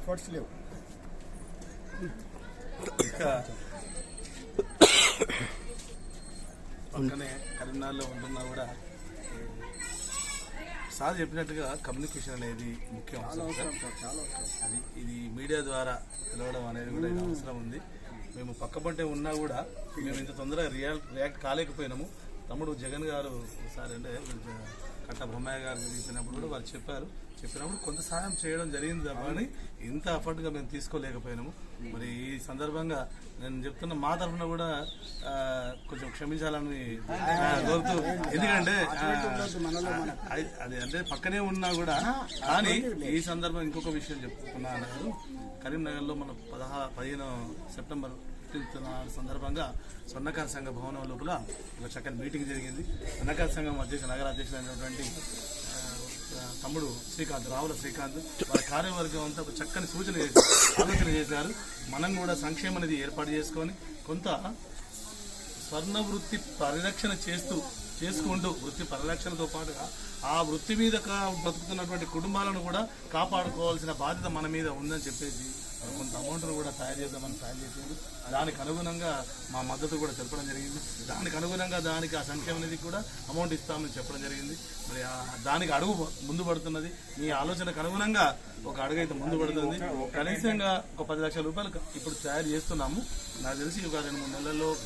Efforts లేవు. పక్కనే కరీంనగర్లో ఉంటున్నా కూడా సార్ చెప్పినట్టుగా కమ్యూనికేషన్ అనేది ముఖ్యం సార్. అది ఇది మీడియా ద్వారా తెలవడం అనేది కూడా అవసరం ఉంది. మేము పక్కపంటే ఉన్నా కూడా మేము ఇంత తొందరగా రియాక్ట్ రియాక్ట్ కాలేకపోయినాము. తమ్ముడు జగన్ గారు ఒకసారి అంటే కట్ట బొమ్మాయి గారు చెప్పినప్పుడు కూడా వారు చెప్పారు. చెప్పినప్పుడు కొంత సహాయం చేయడం జరిగింది తప్ప కానీ ఇంత అఫర్ట్గా మేము తీసుకోలేకపోయినాము. మరి ఈ సందర్భంగా నేను చెప్తున్న మా తరఫున కూడా కొంచెం క్షమించాలని కోరుతూ ఎందుకంటే అది అంటే పక్కనే ఉన్నా కూడా కానీ ఈ సందర్భం ఇంకొక విషయం చెప్పుకున్నా అన్నారు కరీంనగర్లో మన పదహా పదిహేను సెప్టెంబర్ ఫిఫ్టీన్త్ సందర్భంగా స్వర్ణకార సంఘ భవనం లోపల ఒక చక్కని మీటింగ్ జరిగింది. స్వర్ణకార సంఘం అధ్యక్ష నగర అధ్యక్షులైనటువంటి ఆ, తమ్ముడు శ్రీకాంత్ రావుల శ్రీకాంత్ వారి కార్యవర్గం అంతా ఒక చక్కని సూచన చేశారు. ఆలోచన చేశారు. మనం కూడా సంక్షేమ నిధి ఏర్పాటు చేసుకొని కొంత స్వర్ణ వృత్తి పరిరక్షణ చేస్తూ చేసుకుంటూ వృత్తి పరిరక్షణతో పాటుగా ఆ వృత్తి మీద కా- బ్రతుకుతున్నటువంటి కుటుంబాలను కూడా కాపాడుకోవాల్సిన బాధ్యత మన మీద ఉందని చెప్పేసి కొంత అమౌంట్ను కూడా తయారు చేద్దామని తయారు చేసింది దానికి అనుగుణంగా మా మద్దతు కూడా తెలపడం జరిగింది. దానికి అనుగుణంగా దానికి ఆ సంక్షేమ అనేది కూడా అమౌంట్ ఇస్తామని చెప్పడం జరిగింది. మరి దానికి అడుగు ముందు పడుతున్నది. మీ ఆలోచనకు అనుగుణంగా ఒక అడుగు అయితే ముందు పడుతుంది. కనీసంగా ఒక పది లక్షల రూపాయలు ఇప్పుడు తయారు చేస్తున్నాము. నాకు తెలిసి ఒక రెండు మూడు నెలల్లో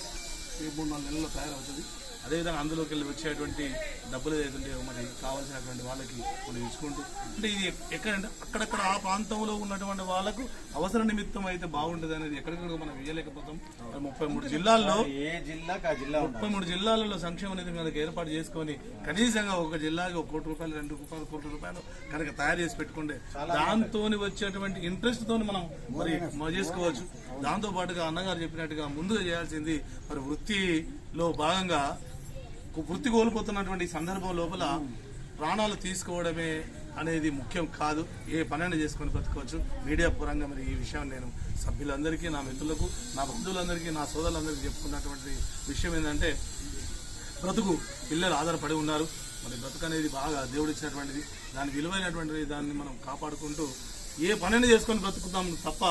మూడు నాలుగు నెలల్లో తయారవుతుంది. అదేవిధంగా అందులోకి వెళ్ళి వచ్చేటువంటి డబ్బులు ఏదైతే మరి కావాల్సినటువంటి వాళ్ళకి మనం ఇచ్చుకుంటూ అంటే ఇది ఎక్కడంటే అక్కడక్కడ ఆ ప్రాంతంలో ఉన్నటువంటి వాళ్ళకు అవసర నిమిత్తం అయితే బాగుంటుంది అనేది ఎక్కడికక్కడ మనం వేయలేకపోతాం. ముప్పై మూడు జిల్లాల్లో ఏ జిల్లాకి ఆ జిల్లా ముప్పై మూడు జిల్లాలలో సంక్షేమ నిధి కనుక ఏర్పాటు చేసుకొని కనీసంగా ఒక జిల్లాకి ఒక కోటి రూపాయలు రెండు రూపాయలు కోటి రూపాయలు కనుక తయారు చేసి పెట్టుకుంటే దాంతో వచ్చేటువంటి ఇంట్రెస్ట్ తోని మనం మరి చేసుకోవచ్చు. దాంతో పాటుగా అన్నగారు చెప్పినట్టుగా ముందుగా చేయాల్సింది మరి వృత్తిలో భాగంగా వృత్తి కోల్పోతున్నటువంటి సందర్భం లోపల ప్రాణాలు తీసుకోవడమే అనేది ముఖ్యం కాదు. ఏ పనైనా చేసుకొని బ్రతకవచ్చు. మీడియా పరంగా మరి ఈ విషయం నేను సభ్యులందరికీ నా మిత్రులకు నా బంధువులందరికీ నా సోదరులందరికీ చెప్పుకున్నటువంటి విషయం ఏంటంటే బ్రతుకు పిల్లలు ఆధారపడి ఉన్నారు. మరి బ్రతుకు అనేది బాగా దేవుడు ఇచ్చినటువంటిది దాని విలువైనటువంటిది దాన్ని మనం కాపాడుకుంటూ ఏ పనిని చేసుకొని బ్రతుకుతాం తప్ప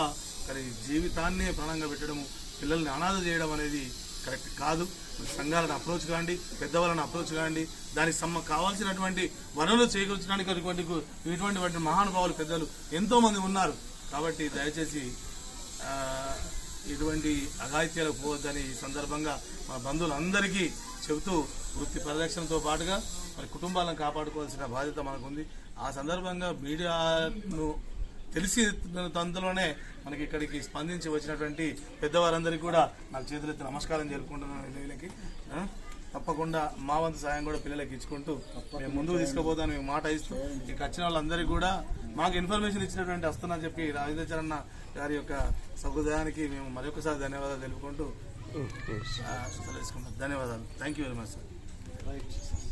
కానీ జీవితాన్నే ప్రాణంగా పెట్టడము పిల్లల్ని అనాథ చేయడం అనేది కరెక్ట్ కాదు. సంఘాలను అప్రోచ్ కాండి పెద్దవాళ్ళని అప్రోచ్ కాండి. దానికి సమ్మ కావాల్సినటువంటి వనరులు చేకూర్చడానికి ఇటువంటి ఇటువంటి మహానుభావులు పెద్దలు ఎంతో మంది ఉన్నారు. కాబట్టి దయచేసి ఇటువంటి అఘాయిత్యాలకు పోవద్దని ఈ సందర్భంగా మా బంధువులందరికీ చెబుతూ వృత్తి పరిరక్షణతో పాటుగా మరి కుటుంబాలను కాపాడుకోవాల్సిన బాధ్యత మనకుంది. ఆ సందర్భంగా మీడియాను తెలిసి తందులోనే మనకి ఇక్కడికి స్పందించి వచ్చినటువంటి పెద్దవారందరికీ కూడా నాకు చేతులెత్తి నమస్కారం జరుపుకుంటున్నాను వీళ్ళకి తప్పకుండా మా వంతు సాయం కూడా పిల్లలకి ఇచ్చుకుంటూ మేము ముందుకు తీసుకుపోతాను మేము మాట ఇస్తూ ఇక వచ్చిన వాళ్ళందరికీ కూడా మాకు ఇన్ఫర్మేషన్ ఇచ్చినటువంటి వస్తున్నా చెప్పి రాజేంద్రచరణ గారి యొక్క సహృదయానికి మేము మరొకసారి ధన్యవాదాలు తెలుపుకుంటూ సెలవు ధన్యవాదాలు. Thank you very much sir